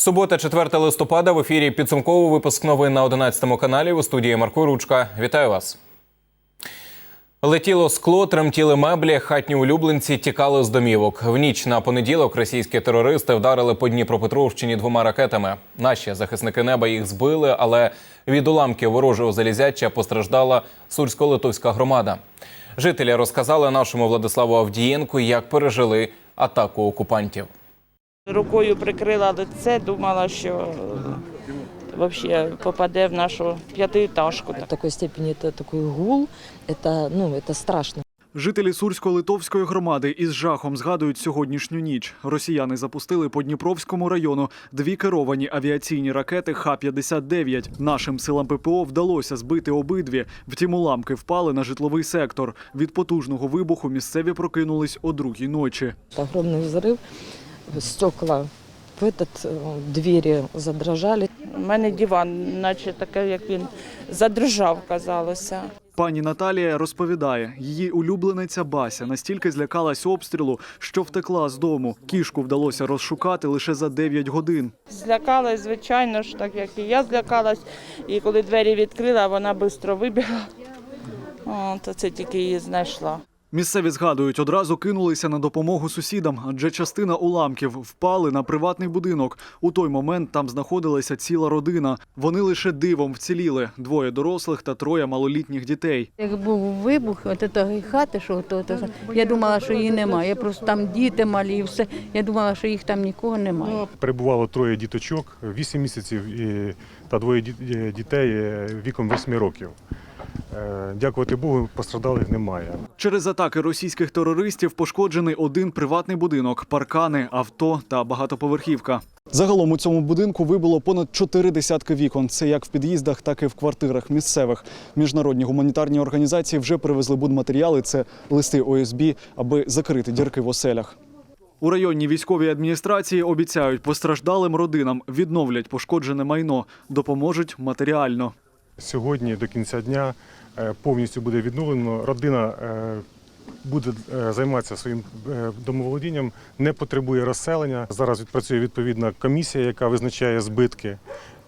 Субота, 4 листопада в ефірі підсумковий випуск новин на 11 каналі у студії Марко Ручка. Вітаю вас. Летіло скло, тремтіли меблі, хатні улюбленці тікали з домівок. В ніч на понеділок російські терористи вдарили по Дніпропетровщині двома ракетами. Наші захисники неба їх збили, але від уламків ворожого залізяча постраждала Сурсько-Литовська громада. Жителі розказали нашому Владиславу Авдієнку, як пережили атаку окупантів. Рукою прикрила лице, думала, що взагалі попаде в нашу п'ятиэтажку. В такой степени это такой гул, это, ну, это страшно. Жителі Сурсько-Литовської громади із жахом згадують сьогоднішню ніч. Росіяни запустили по Дніпровському району дві керовані авіаційні ракети Х-59. Нашим силам ППО вдалося збити обидві. Втім, уламки впали на житловий сектор. Від потужного вибуху місцеві прокинулись о другій ночі. Огромный взрыв, стекла в этот, э, двери задрожали. У мене диван, наче таке, як він задрижав, казалося. Пані Наталія розповідає, її улюблениця Бася настільки злякалась обстрілу, що втекла з дому. Кішку вдалося розшукати лише за 9 годин. Злякалась, звичайно ж, так як і я злякалась. І коли двері відкрила, вона швидко вибігла. О, то це тільки її знайшла. Місцеві згадують, одразу кинулися на допомогу сусідам, адже частина уламків впали на приватний будинок. У той момент там знаходилася ціла родина. Вони лише дивом вціліли: двоє дорослих та троє малолітніх дітей. Як був вибух, от цієї хати, що от, от, я думала, що її немає. Я просто там діти малі і все. Я думала, що їх там нікого немає. Перебувало троє діточок, 8 місяців і, та двоє ді- дітей е, віком 8 років. Е, Дякувати Богу, постраждалих немає. Через атаки російських терористів пошкоджений один приватний будинок, паркани, авто та багатоповерхівка. Загалом у цьому будинку вибило понад чотири десятки вікон. Це як в під'їздах, так і в квартирах місцевих. Міжнародні гуманітарні організації вже привезли будматеріали. Це листи ОСБ, аби закрити дірки в оселях. У районній військовій адміністрації обіцяють постраждалим родинам відновлять пошкоджене майно, допоможуть матеріально. Сьогодні до кінця дня повністю буде відновлено. Родина е, буде е, займатися своїм е, домоволодінням, не потребує розселення. Зараз відпрацює відповідна комісія, яка визначає збитки.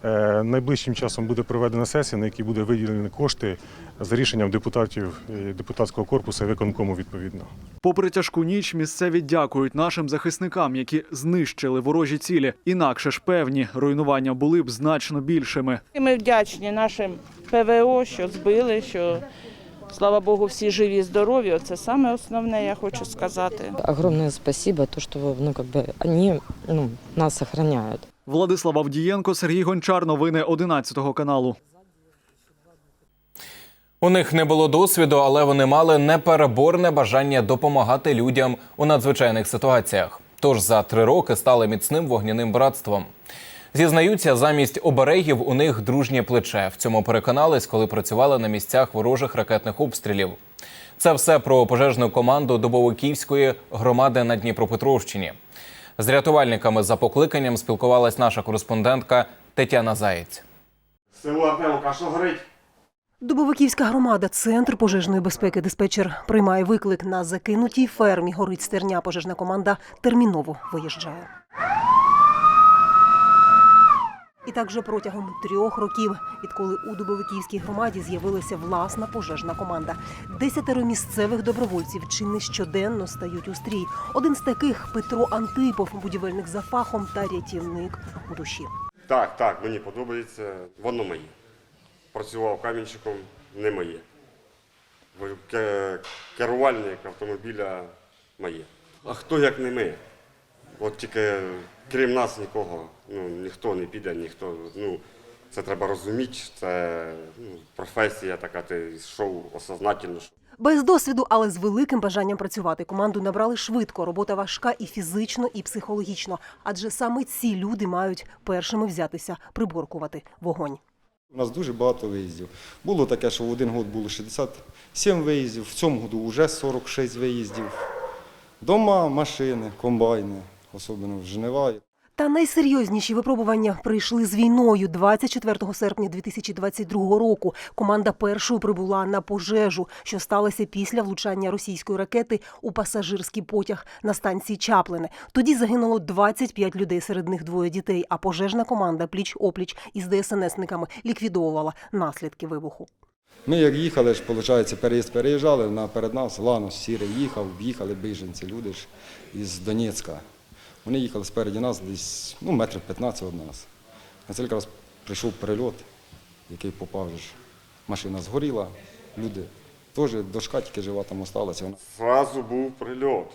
Е, Найближчим часом буде проведена сесія, на якій буде виділені кошти за рішенням депутатів депутатського корпусу виконкому відповідно. Попри тяжку ніч, місцеві дякують нашим захисникам, які знищили ворожі цілі. Інакше ж певні руйнування були б значно більшими. Ми вдячні нашим ПВО, що збили, що, слава Богу, всі живі, здорові. Це саме основне, я хочу сказати. Огромное спасибо, то, что ну, как бы, они ну, нас охраняют. Владислав Авдієнко, Сергій Гончар. Новини 11 каналу. У них не було досвіду, але вони мали непереборне бажання допомагати людям у надзвичайних ситуаціях. Тож за три роки стали міцним вогняним братством. Зізнаються, замість оберегів у них дружнє плече. В цьому переконались, коли працювали на місцях ворожих ракетних обстрілів. Це все про пожежну команду Дубовиківської громади на Дніпропетровщині. З рятувальниками за покликанням спілкувалась наша кореспондентка Тетяна Заєць. Село Артемовка, що горить? Дубовиківська громада, центр пожежної безпеки. Диспетчер приймає виклик на закинутій фермі. Горить стерня. Пожежна команда терміново виїжджає. І так вже протягом трьох років, відколи у Дубовиківській громаді з'явилася власна пожежна команда. Десятеро місцевих добровольців чи не щоденно стають у стрій. Один з таких Петро Антипов, будівельник за фахом та рятівник у душі. Так, так, мені подобається. Воно моє. Працював камінчиком, не моє. Керувальник автомобіля моє. А хто як не ми? От тільки крім нас нікого, ну, ніхто не піде, ніхто. Ну, це треба розуміти, це ну, професія така, ти йшов осознательно. Без досвіду, але з великим бажанням працювати. Команду набрали швидко. Робота важка і фізично, і психологічно. Адже саме ці люди мають першими взятися приборкувати вогонь. У нас дуже багато виїздів. Було таке, що в один год було 67 виїздів, в цьому году вже 46 виїздів. Дома, машини, комбайни, особливо в Жнива. Та найсерйозніші випробування прийшли з війною. 24 серпня 2022 року команда першою прибула на пожежу, що сталося після влучання російської ракети у пасажирський потяг на станції Чаплине. Тоді загинуло 25 людей, серед них двоє дітей. А пожежна команда пліч опліч із ДСНСниками ліквідовувала наслідки вибуху. Ми як їхали ж, виходить, переїзд переїжджали, на, перед нас Ланос сірий їхав, в'їхали біженці, люди ж із Донецька. Вони їхали спереді нас десь ну, метрів 15 від нас. На це якраз прийшов прильот, який попав. Машина згоріла, люди теж дошка тільки жива там осталася. Зразу був прильот.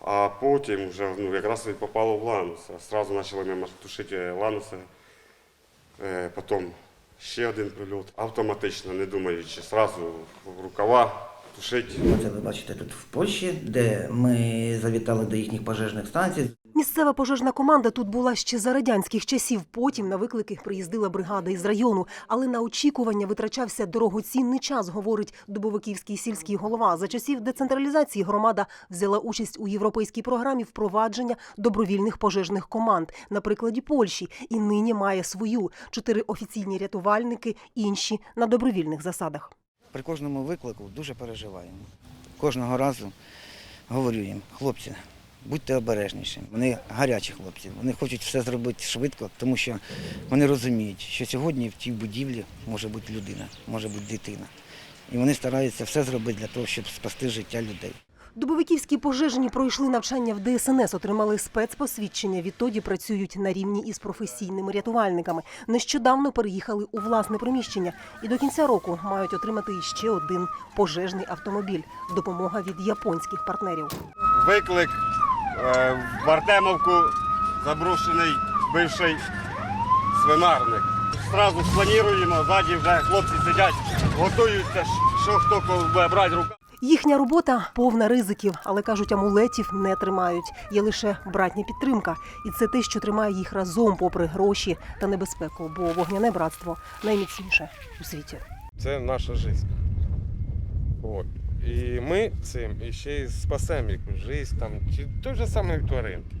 А потім вже ну, якраз і попало в Лануса. Зразу почали ми тушити Лануса. Е, потім ще один прильот. Автоматично, не думаючи, зразу рукава тушити. Це ви бачите тут в Польщі, де ми завітали до їхніх пожежних станцій. Місцева пожежна команда тут була ще за радянських часів. Потім на виклики приїздила бригада із району. Але на очікування витрачався дорогоцінний час, говорить Дубовиківський сільський голова. За часів децентралізації громада взяла участь у європейській програмі впровадження добровільних пожежних команд на прикладі Польщі. І нині має свою чотири офіційні рятувальники, інші на добровільних засадах. При кожному виклику дуже переживаємо. Кожного разу говорю їм, хлопці, будьте обережніші. Вони гарячі хлопці, вони хочуть все зробити швидко, тому що вони розуміють, що сьогодні в тій будівлі може бути людина, може бути дитина. І вони стараються все зробити для того, щоб спасти життя людей. Дубовиківські пожежні пройшли навчання в ДСНС, отримали спецпосвідчення. Відтоді працюють на рівні із професійними рятувальниками. Нещодавно переїхали у власне приміщення і до кінця року мають отримати ще один пожежний автомобіль. Допомога від японських партнерів. Виклик е, в Артемовку заброшений бивший свинарник. Зразу сплануємо, ззаді вже хлопці сидять, готуються, що хто кого буде брати рука. Їхня робота повна ризиків, але кажуть, амулетів не тримають. Є лише братня підтримка, і це те, що тримає їх разом, попри гроші та небезпеку. Бо вогняне братство найміцніше у світі. Це наша життя. От. І ми цим і ще й спасемо якусь життя, там, чи той же самий тваринки.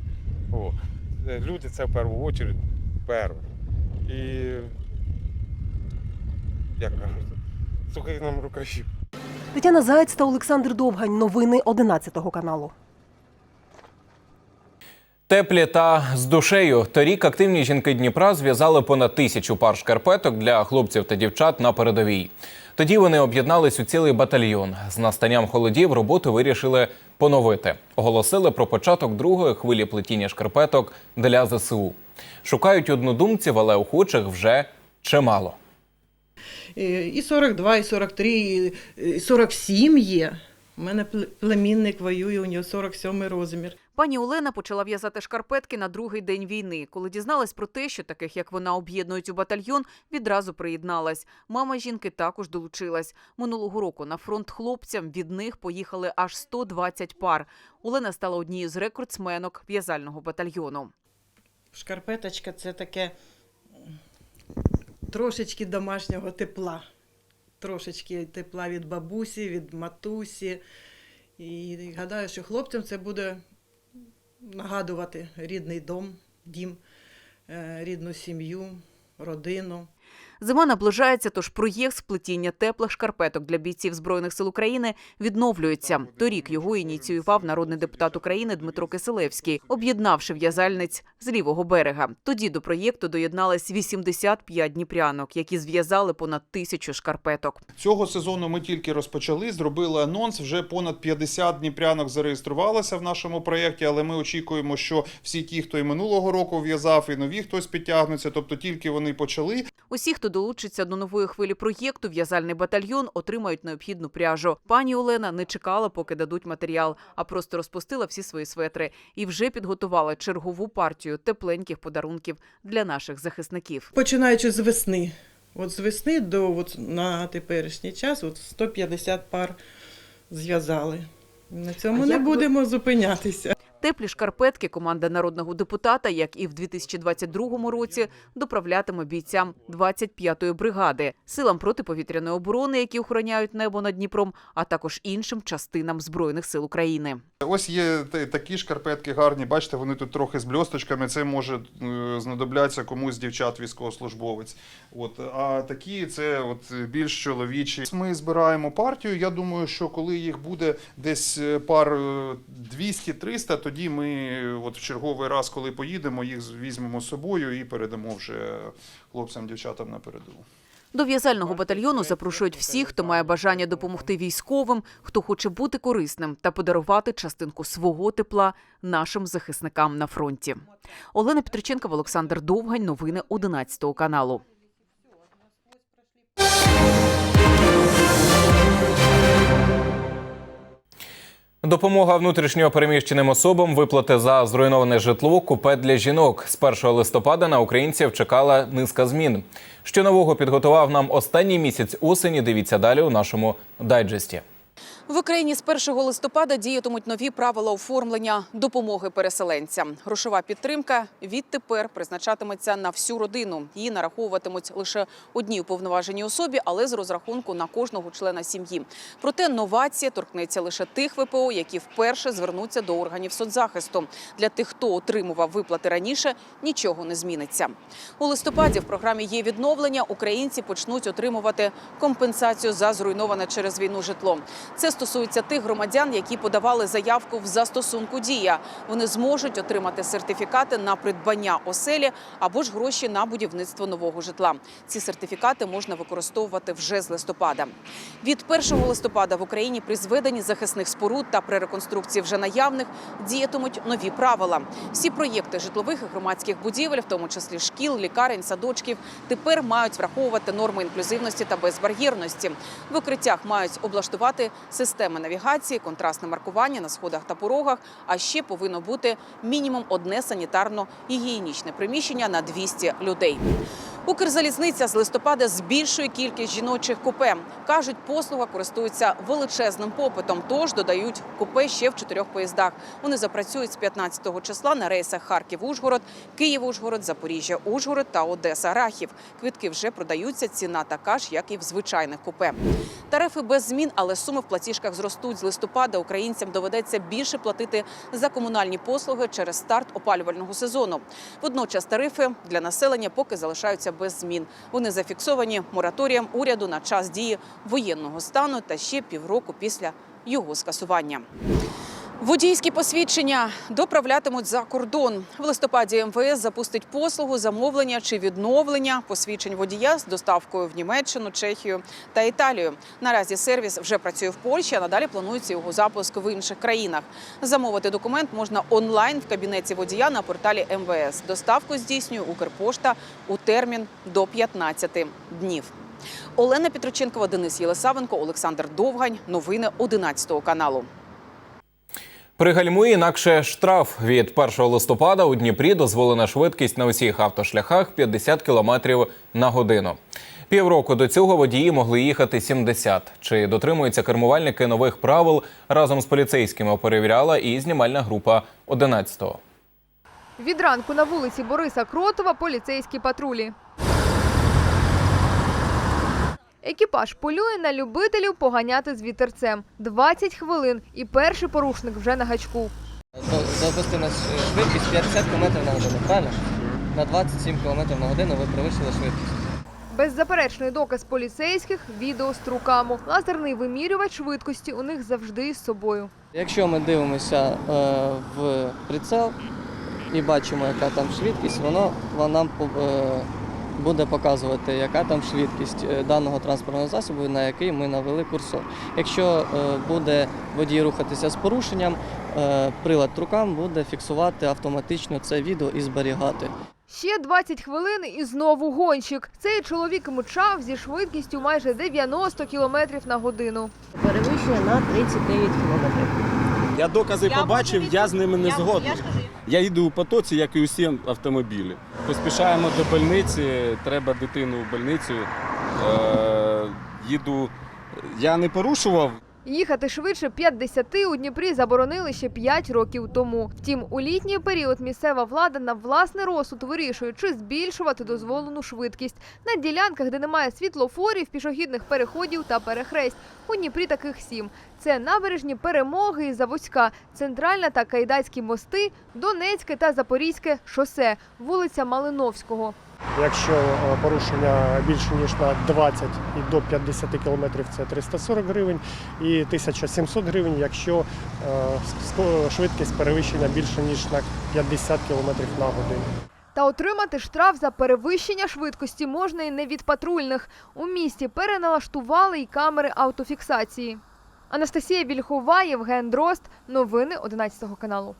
О. Е, Люди це в першу чергу перше. І як кажуть, сухих нам рукавів. Тетяна Заєць та Олександр Довгань. Новини 11 каналу. Теплі та з душею. Торік активні жінки Дніпра зв'язали понад тисячу пар шкарпеток для хлопців та дівчат на передовій. Тоді вони об'єднались у цілий батальйон. З настанням холодів роботу вирішили поновити. Оголосили про початок другої хвилі плетіння шкарпеток для ЗСУ. Шукають однодумців, але охочих вже чимало. І 42, і 43, і 47 є. У мене племінник воює, у нього 47 розмір. Пані Олена почала в'язати шкарпетки на другий день війни. Коли дізналась про те, що таких як вона об'єднують у батальйон, відразу приєдналась. Мама жінки також долучилась. Минулого року на фронт хлопцям від них поїхали аж 120 пар. Олена стала однією з рекордсменок в'язального батальйону. Шкарпеточка це таке трошечки домашнього тепла. Трошечки тепла від бабусі, від матусі. І гадаю, що хлопцям це буде нагадувати рідний дом, дім, е, рідну сім'ю, родину. Зима наближається, тож проєкт сплетіння теплих шкарпеток для бійців збройних сил України відновлюється. Торік його ініціював народний депутат України Дмитро Киселевський, об'єднавши в'язальниць з лівого берега. Тоді до проєкту доєднались 85 дніпрянок, які зв'язали понад тисячу шкарпеток. Цього сезону ми тільки розпочали, зробили анонс. Вже понад 50 дніпрянок зареєструвалося в нашому проєкті, але ми очікуємо, що всі ті, хто і минулого року в'язав, і нові хтось підтягнуться, тобто тільки вони почали. Усі, хто долучиться до нової хвилі проєкту, в'язальний батальйон отримають необхідну пряжу. Пані Олена не чекала, поки дадуть матеріал, а просто розпустила всі свої светри і вже підготувала чергову партію тепленьких подарунків для наших захисників. Починаючи з весни. От з весни до от на теперішній час от 150 пар зв'язали. На цьому А не як ви- будемо зупинятися. Теплі шкарпетки команда народного депутата, як і в 2022 році, доправлятиме бійцям 25-ї бригади, силам протиповітряної оборони, які охороняють небо над Дніпром, а також іншим частинам збройних сил України. Ось є такі шкарпетки гарні, бачите, вони тут трохи з бльосточками. Це може е, знадобляться комусь з дівчат військовослужбовець. От а такі це от більш чоловічі. Ми збираємо партію. Я думаю, що коли їх буде десь е, пар е, 200-300, тоді ми от в черговий раз, коли поїдемо, їх візьмемо з собою і передамо вже хлопцям, дівчатам на передову. До в'язального батальйону запрошують всіх, хто має бажання допомогти військовим, хто хоче бути корисним та подарувати частинку свого тепла нашим захисникам на фронті. Олена Петриченкова, Олександр Довгань. Новини 11 каналу. Допомога внутрішньо переміщеним особам, виплати за зруйноване житло, купе для жінок. З 1 листопада на українців чекала низка змін. Що нового підготував нам останній місяць осені. Дивіться далі у нашому дайджесті. В Україні з 1 листопада діятимуть нові правила оформлення допомоги переселенцям. Грошова підтримка відтепер призначатиметься на всю родину. Її нараховуватимуть лише одній уповноваженій особі, але з розрахунку на кожного члена сім'ї. Проте новація торкнеться лише тих ВПО, які вперше звернуться до органів соцзахисту. Для тих, хто отримував виплати раніше, нічого не зміниться. У листопаді в програмі є відновлення. Українці почнуть отримувати компенсацію за зруйноване через війну житло. Це стосується тих громадян, які подавали заявку в застосунку дія. Вони зможуть отримати сертифікати на придбання оселі або ж гроші на будівництво нового житла. Ці сертифікати можна використовувати вже з листопада. Від 1 листопада в Україні при зведенні захисних споруд та при реконструкції вже наявних діятимуть нові правила. Всі проєкти житлових і громадських будівель, в тому числі шкіл, лікарень, садочків, тепер мають враховувати норми інклюзивності та безбар'єрності. В укриттях мають облаштувати системи навігації, контрастне маркування на сходах та порогах. А ще повинно бути мінімум одне санітарно-гігієнічне приміщення на 200 людей. Укрзалізниця з листопада збільшує кількість жіночих купе. Кажуть, послуга користується величезним попитом, тож додають купе ще в чотирьох поїздах. Вони запрацюють з 15-го числа на рейсах Харків-Ужгород, Київ-Ужгород, Запоріжжя-Ужгород та Одеса-Рахів. Квитки вже продаються. Ціна така ж, як і в звичайних купе. Тарифи без змін, але суми в платіжках зростуть. З листопада українцям доведеться більше платити за комунальні послуги через старт опалювального сезону. Водночас тарифи для населення поки залишаються без змін. Вони зафіксовані мораторієм уряду на час дії воєнного стану та ще півроку після його скасування. Водійські посвідчення доправлятимуть за кордон. В листопаді МВС запустить послугу замовлення чи відновлення посвідчень водія з доставкою в Німеччину, Чехію та Італію. Наразі сервіс вже працює в Польщі, а надалі планується його запуск в інших країнах. Замовити документ можна онлайн в кабінеті водія на порталі МВС. Доставку здійснює Укрпошта у термін до 15 днів. Олена Петроченкова, Денис Єлисавенко, Олександр Довгань. Новини 11 каналу. Пригальмує інакше штраф від 1 листопада у Дніпрі дозволена швидкість на усіх автошляхах 50 км на годину. Півроку до цього водії могли їхати 70. Чи дотримуються кермувальники нових правил разом з поліцейськими перевіряла і знімальна група 11-го. Від ранку на вулиці Бориса Кротова поліцейські патрулі. Екіпаж полює на любителів поганяти з вітерцем. 20 хвилин і перший порушник вже на гачку. Допустимо швидкість 50 км на годину, правильно? На 27 км на годину ви перевищили швидкість. Беззаперечний доказ поліцейських відео з руками. Лазерний вимірювач швидкості у них завжди з собою. Якщо ми дивимося е, в прицел і бачимо, яка там швидкість, воно, нам буде показувати, яка там швидкість е, даного транспортного засобу, на який ми навели курсор. Якщо е, буде водій рухатися з порушенням, е, прилад рукам буде фіксувати автоматично це відео і зберігати. Ще 20 хвилин і знову гонщик. Цей чоловік мчав зі швидкістю майже 90 км на годину. Перевищує на 39 кілометрів. Я докази побачив, я з ними не згодний. Я йду у потоці, як і усі автомобілі. Поспішаємо до больниці, треба дитину в больницю. Е, їду. Я не порушував. Їхати швидше 50 у Дніпрі заборонили ще 5 років тому. Втім, у літній період місцева влада на власний розсуд вирішує, чи збільшувати дозволену швидкість на ділянках, де немає світлофорів, пішохідних переходів та перехресть. У Дніпрі таких сім. Це набережні Перемоги і Заводська, Центральна та Кайдацькі мости, Донецьке та Запорізьке шосе, вулиця Малиновського. Якщо е, порушення більше ніж на 20 і до 50 кілометрів це 340 гривень і 1700 гривень, якщо е, швидкість перевищення більше ніж на 50 кілометрів на годину. Та отримати штраф за перевищення швидкості можна і не від патрульних. У місті переналаштували й камери автофіксації. Анастасія Вільхова, Євген Дрозд. Новини 11 каналу.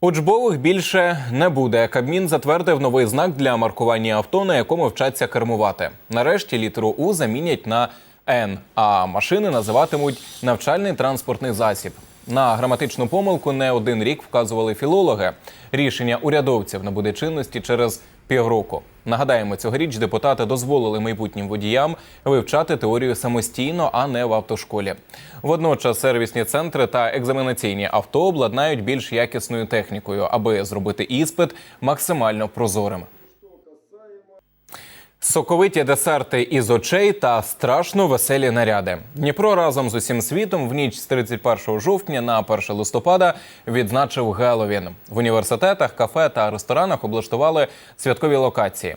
Учбових більше не буде. Кабмін затвердив новий знак для маркування авто, на якому вчаться кермувати. Нарешті літеру У замінять на Н, а машини називатимуть навчальний транспортний засіб. На граматичну помилку не один рік вказували філологи. Рішення урядовців набуде чинності через півроку. Нагадаємо, цьогоріч депутати дозволили майбутнім водіям вивчати теорію самостійно, а не в автошколі. Водночас сервісні центри та екзаменаційні авто обладнають більш якісною технікою, аби зробити іспит максимально прозорим. Соковиті десерти із очей та страшно веселі наряди. Дніпро разом з усім світом в ніч з 31 жовтня на 1 листопада відзначив Геловін. В університетах, кафе та ресторанах облаштували святкові локації.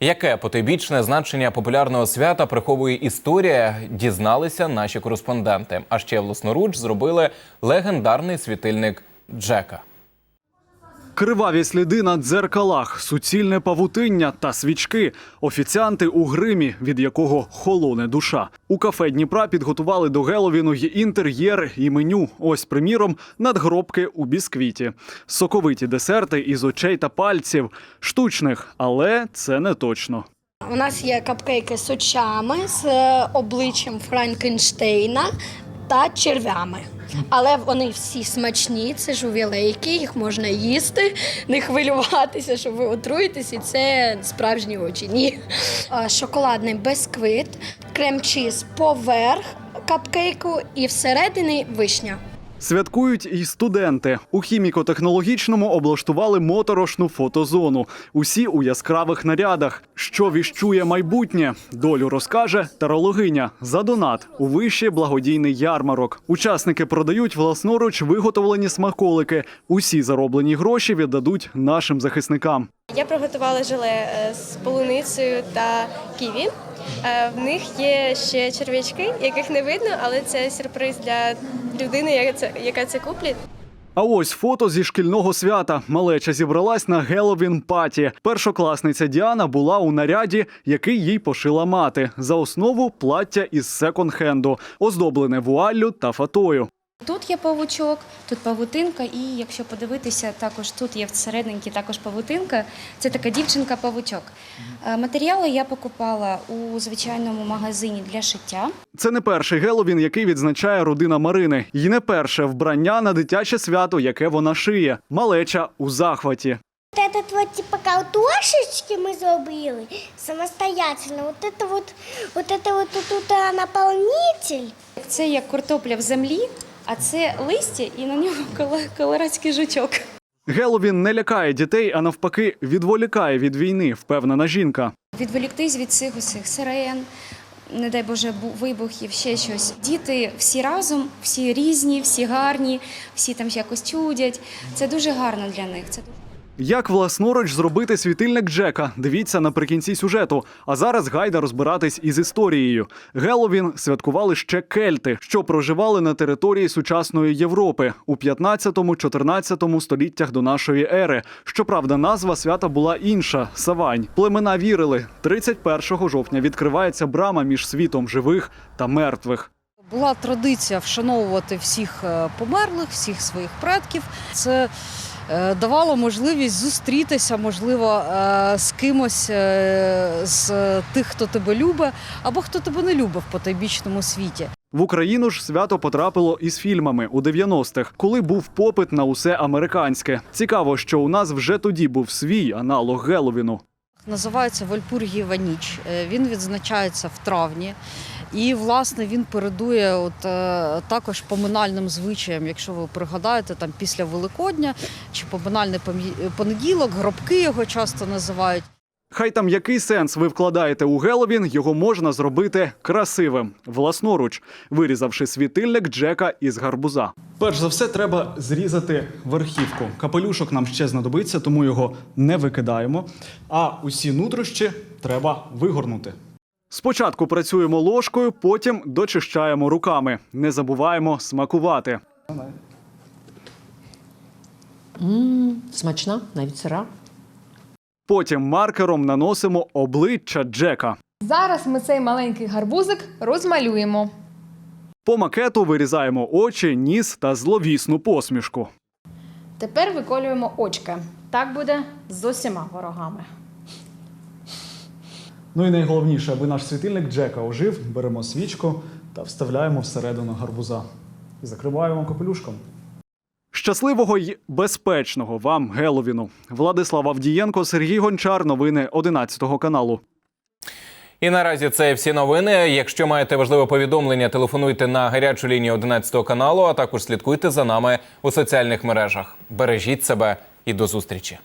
Яке потойбічне значення популярного свята приховує історія, дізналися наші кореспонденти. А ще власноруч зробили легендарний світильник Джека. Криваві сліди на дзеркалах, суцільне павутиння та свічки. Офіціанти у гримі, від якого холоне душа. У кафе Дніпра підготували до Геловіну й інтер'єр і меню. Ось, приміром, надгробки у бісквіті. Соковиті десерти із очей та пальців. Штучних, але це не точно. У нас є капкейки з очами, з е, обличчям Франкенштейна та червями. Але вони всі смачні, це жувілейки, їх можна їсти, не хвилюватися, що ви отруєтесь, і це справжні очі. Ні. Шоколадний бисквит, крем-чіз поверх капкейку і всередині вишня. Святкують і студенти. У хіміко-технологічному облаштували моторошну фотозону. Усі у яскравих нарядах. Що віщує майбутнє? Долю розкаже тарологиня за донат у вищий благодійний ярмарок. Учасники продають власноруч виготовлені смаколики. Усі зароблені гроші віддадуть нашим захисникам. Я приготувала желе е, з полуницею та ківі. Е, В них є ще черв'ячки, яких не видно, але це сюрприз для людини, яка це, яка це куплять. А ось фото зі шкільного свята. Малеча зібралась на Геловін паті. Першокласниця Діана була у наряді, який їй пошила мати. За основу плаття із секонд-хенду, оздоблене вуаллю та фатою. Тут є павучок, тут павутинка, і якщо подивитися, також тут є всерединки також павутинка. Це така дівчинка-павучок. Е, Матеріали я покупала у звичайному магазині для шиття. Це не перший Геловін, який відзначає родина Марини. І не перше вбрання на дитяче свято, яке вона шиє. Малеча у захваті. Вот этот вот типа картошечки мы зробили самостоятельно. Вот это вот, вот это вот тут а, наполнитель. Це як картопля в землі, а це листя і на ньому коло- колорадський жучок. Геловін не лякає дітей, а навпаки, відволікає від війни, впевнена жінка. Відволіктись від цих усіх сирен, не дай Боже, бу- вибухів, ще щось. Діти всі разом, всі різні, всі гарні, всі там якось чудять. Це дуже гарно для них. Це дуже Як власноруч зробити світильник Джека? Дивіться наприкінці сюжету. А зараз гайда розбиратись із історією. Геловін святкували ще кельти, що проживали на території сучасної Європи у 15-14 століттях до нашої ери. Щоправда, назва свята була інша савань. Племена вірили, 31 жовтня відкривається брама між світом живих та мертвих. Була традиція вшановувати всіх е, померлих, всіх своїх предків. Це давало можливість зустрітися, можливо, е, з кимось е, з тих, хто тебе любить, або хто тебе не любить в потойбічному світі. В Україну ж свято потрапило із фільмами у 90-х, коли був попит на усе американське. Цікаво, що у нас вже тоді був свій аналог Геловіну. Називається Вальпургієва ніч. Е, Він відзначається в травні. І, власне, він передує от, е, також поминальним звичаям, якщо ви пригадаєте, там після Великодня чи поминальний понеділок, гробки його часто називають. Хай там який сенс ви вкладаєте у Геловін, його можна зробити красивим, власноруч, вирізавши світильник Джека із гарбуза. Перш за все, треба зрізати верхівку. Капелюшок нам ще знадобиться, тому його не викидаємо. А усі нутрощі треба вигорнути. Спочатку працюємо ложкою, потім дочищаємо руками. Не забуваємо смакувати. Мм, смачна, навіть сира. Потім маркером наносимо обличчя Джека. Зараз ми цей маленький гарбузик розмалюємо. По макету вирізаємо очі, ніс та зловісну посмішку. Тепер виколюємо очки. Так буде з усіма ворогами. Ну і найголовніше, аби наш світильник Джека ожив, беремо свічку та вставляємо всередину гарбуза. І закриваємо капелюшком. Щасливого й безпечного вам Геловіну. Владислав Авдієнко, Сергій Гончар. Новини 11 каналу. І наразі це всі новини. Якщо маєте важливе повідомлення, телефонуйте на гарячу лінію 11 каналу, а також слідкуйте за нами у соціальних мережах. Бережіть себе і до зустрічі.